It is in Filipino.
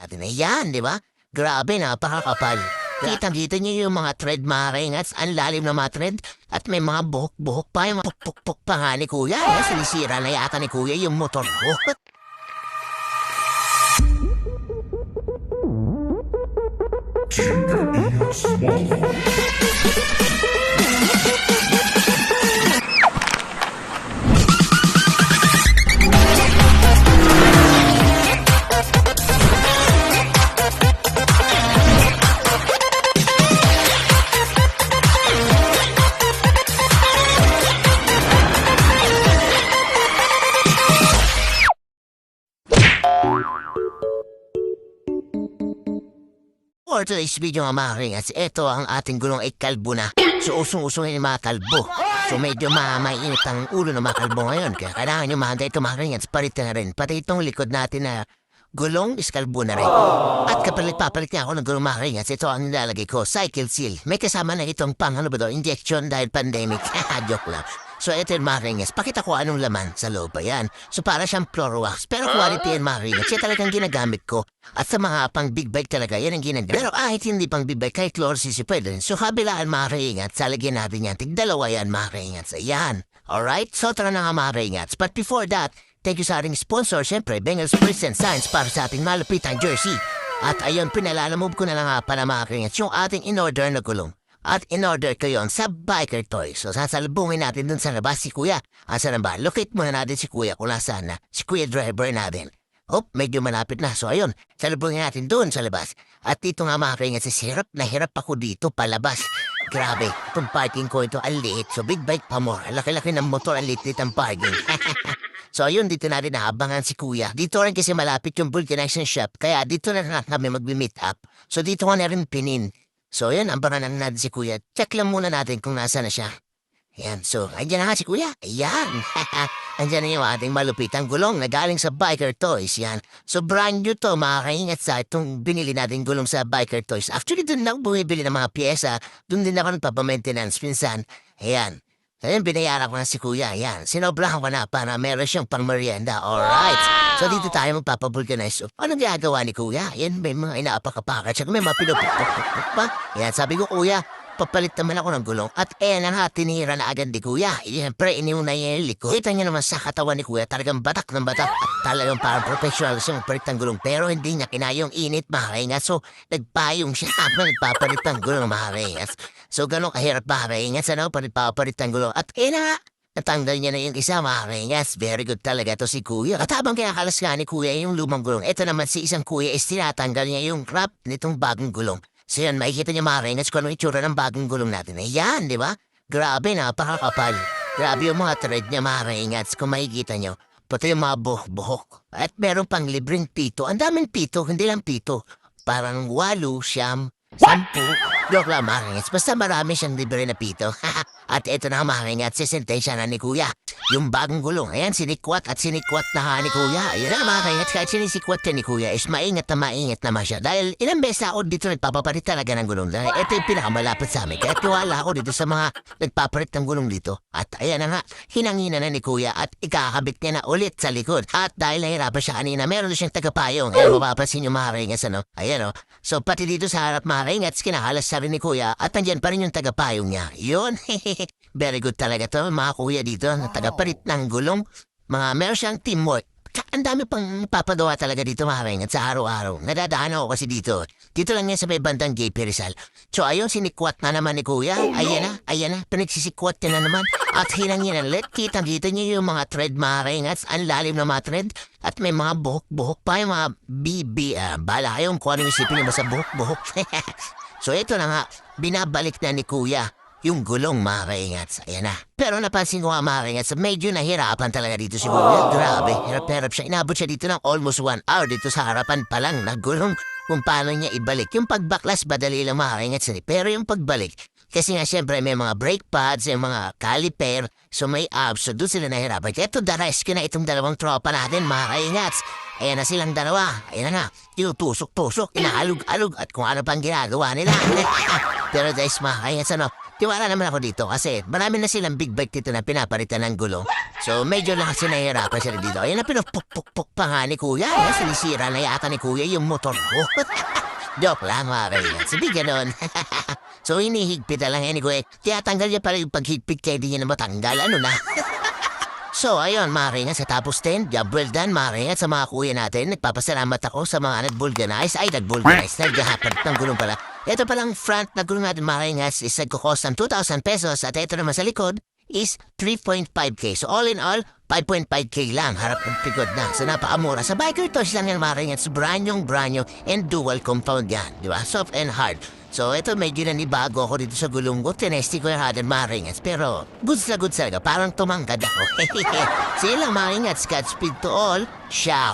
natin. Ayan, di ba? Grabe, napakakapal. Kitang-kita niyo yung mga thread mga kaingats, ang lalim na mga thread, at may mga buhok-buhok pa, yung mga puk-puk-puk pa nga ni Kuya. Ayan, sinisira na yata ni Kuya yung motor ko. For today's video mga kaingats, ito ang ating gulong ay kalbo na. So usong-usong yung mga kalbo. So medyo ma mainit ang ulo ng mga kalbo ngayon. Kaya kailangan nyo mahanda ito mga kaingats, palitan na rin. Pati itong likod natin na gulong is kalbo na rin. At kapalit papalit niya ako ng gulong mga kaingats, ito ang nilalagay ko, cycle seal. May kasama na itong pang ano ba daw, injection dahil pandemic. Joke lang. So ito yung mga kaingats, pakita ko anong laman sa loob pa yan. So para siyang Clorox, pero quality yan mga kaingats, yan talagang ginagamit ko. At sa mga pang big bike talaga, yan ang ginagamit. Pero kahit hindi pang big bike, kahit Clorox si pwede rin. So kabilaan mga kaingats, salagyan natin yan. Tigdalawa yan mga kaingats, ayan. Alright, so tara na nga mga kaingats. But before that, thank you sa ating sponsor, syempre, Bengals Present Science para sa ating malupitang jersey. At ayun, pinalalamove ko na lang nga para mga kaingats yung ating in-order na gulong. At in-order ko yon sa Biker Toys. So sasalubungin natin dun sa labas si Kuya. Asa na ba? Locate muna natin si Kuya kung nasaan na. Si Kuya driver natin. Oh, medyo malapit na. So ayun, salubungin natin dun sa labas. At dito nga mga kaingat sa hirap na hirap ako dito palabas. Grabe, itong parking ko ito ang liit. So big bike pa more. Laki-laki ng motor ang liit ang parking. so ayun, dito natin naabangan si Kuya. Dito rin kasi malapit yung Bull Connection Shop. Kaya dito na rin kami mag-meet up. So dito ko na rin pinin. So yan, ambangan na natin si Kuya. Check lang muna natin kung nasa na siya. Yan, so, andyan na nga si Kuya. Ayan. andyan na yung ating malupitang gulong na galing sa Biker Toys. Yan. So, brand new to, mga sa itong binili natin gulong sa Biker Toys. Actually, dun lang bumibili ng mga pyesa. Dun din ako nagpapamaintenance minsan. Ayan. Ayan, binayaran ko na si Kuya. Ayan, sinobrahan ko na para meron siyang pang merienda. Alright. So dito tayo magpapabulganize. Anong ginagawa ni Kuya? Ayan, may mga inaapakapakat. Tsaka may mga pinupukpukpuk pa. Ayan, sabi ko, Kuya, papalit naman ako ng gulong. At ayan na nga, tinira na agad ni Kuya. Ayan, pre, iniuna niya yung likod. Kita niya naman sa katawan ni Kuya, talagang batak ng batak. At talagang parang professional siyang palit ng gulong. Pero hindi niya kinayong init, mga kaingas. So, nagpayong siya habang nagpapalit ng gulong, mga kaingas. So, gano'ng kahirap, mga kaingas, ano, palit papalit ng gulong. At ayan na nga, Natanggal niya na yung isa, mga kaingas. Very good talaga to si Kuya. At habang kinakalas nga ni Kuya yung lumang gulong, ito naman si isang Kuya is tinatanggal niya yung wrap nitong bagong gulong. So yan, makikita niyo mga kaingas kung anong itsura ng bagong gulong natin. Ayan, di ba? Grabe, napakakapal. Grabe yung mga thread niya, mga kaingas, kung makikita niyo. Pati yung mga buhok-buhok. At meron pang libreng pito. Ang daming pito, hindi lang pito. Parang walo, siyam, sampu. Joke lang, mga kaingas. Basta marami siyang libre na pito. At ito na mga kaingat, sisentensya na ni Kuya. Yung bagong gulong, ayan, sinikwat at sinikwat na ni Kuya. Ayan na mga kaingat, kahit sinisikwat ni Kuya is maingat na maingat naman siya. Dahil ilang beses ako dito nagpapapalit talaga ng gulong. Dahil ito yung pinakamalapit sa amin. Kaya tiwala ako dito sa mga nagpapalit ng gulong dito. At ayan na nga, hinangina na ni Kuya at ikakabit niya na ulit sa likod. At dahil nahirapan siya kanina, meron na siyang tagapayong. Ayan, mapapansin yung mga kaingat, ano? Ayan o. So pati dito sa harap mga kaingat, kinahalas sa rin ni Kuya at andyan pa rin yung tagapayong niya. Yun, Very good talaga to, mga kuya dito, na tagapalit ng gulong. Mga meron siyang teamwork. Tsaka Ang dami pang papagawa talaga dito mga kaingat sa araw-araw. Nadadaan ako kasi dito. Dito lang yan sa may bandang JP Rizal. So ayun, sinikwat na naman ni Kuya. Ayan na, ayan na, pinagsisikwat niya na naman. At hinangin na let kita kita niyo yung mga thread mga kaingat. Ang lalim na mga thread. At may mga buhok-buhok pa yung mga BB. Ah, bala kayong kung ano yung isipin niyo sa buhok-buhok. so ito na nga, binabalik na ni Kuya yung gulong mga kaingats. Ayan na. Pero napansin ko nga mga kaingats, medyo nahirapan talaga dito si Kuya. Grabe, hirap-hirap siya. Inabot siya dito ng almost one hour dito sa harapan pa lang na gulong kung paano niya ibalik. Yung pagbaklas, badali lang mga kaingats. eh. Pero yung pagbalik, kasi nga siyempre may mga brake pads, may mga caliper, so may abs, so doon sila nahirapan. Ito, the rescue na itong dalawang tropa natin mga kaingats. Ayan na silang dalawa. Ayan na nga. Tinutusok-tusok, inaalog-alog at kung ano pang ginagawa nila. Pero guys, mga kaingats, ano, tiwala naman ako dito kasi marami na silang big bike dito na pinapalitan ng gulong. So medyo lang kasi nahihirapan sila dito. Ayun na pinupuk-puk-puk pa nga ni kuya. Ayan, sinisira na yata ni kuya yung motor ko. Joke lang mga kaibigan. Sabi ganon. so hinihigpit lang kuya. Tiyatanggal niya pala yung paghigpit kaya di niya na matanggal. Ano na? So ayun mga ringan sa tapos 10, job well done mga ringan sa mga kuya natin. Nagpapasalamat ako sa mga nag-vulcanize. Ay nag-vulcanize, naghahapat ng gulong pala. Ito palang front na gulong natin mga ringan is nagkukos ng 2,000 pesos at ito naman sa likod is 3.5k. So all in all, 5.5k lang harap ng pikod na. So napakamura. Sa biker toys lang yan mga yung brand new and dual compound yan. Di ba? Soft and hard. So ito medyo nanibago ako dito sa gulong ko. Tinesti ko yung hard and. Pero goods na goods talaga. Parang tumangkad ako. Sige lang maringat. Scotch speed to all. Ciao.